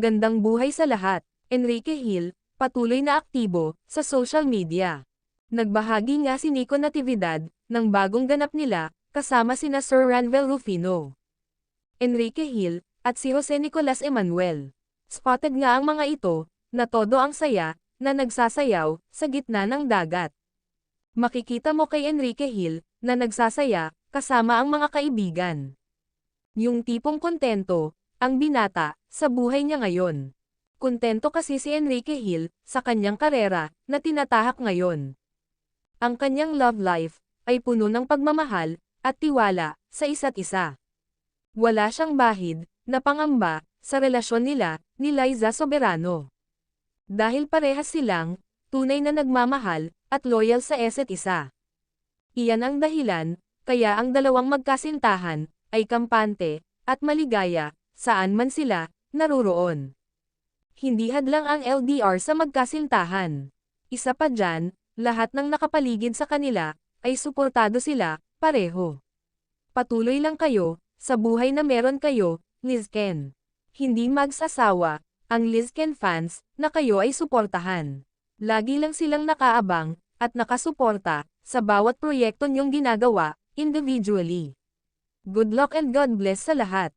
Magandang buhay sa lahat. Enrique Hill, patuloy na aktibo sa social media. Nagbahagi nga si Nico Natividad ng bagong ganap nila kasama sina Sir Ranvel Rufino, Enrique Hill, at si Jose Nicolas Emanuel. Spotted nga ang mga ito na todo ang saya na nagsasayaw sa gitna ng dagat. Makikita mo kay Enrique Hill na nagsasaya kasama ang mga kaibigan. Yung tipong kontento, ang binata, sa buhay niya ngayon. Kontento kasi si Enrique Hill sa kanyang karera na tinatahak ngayon. Ang kanyang love life ay puno ng pagmamahal at tiwala sa isa't isa. Wala siyang bahid na pangamba sa relasyon nila ni Liza Soberano. Dahil parehas silang tunay na nagmamahal at loyal sa isa't isa. Iyan ang dahilan kaya ang dalawang magkasintahan ay kampante at maligaya saan man sila naruroon. Hindi hadlang ang LDR sa magkasintahan. Isa pa dyan, lahat ng nakapaligid sa kanila, ay suportado sila, pareho. Patuloy lang kayo, sa buhay na meron kayo, Lizken. Hindi magsasawa, ang Lizken fans, na kayo ay suportahan. Lagi lang silang nakaabang, at nakasuporta, sa bawat proyekto niyong ginagawa, individually. Good luck and God bless sa lahat.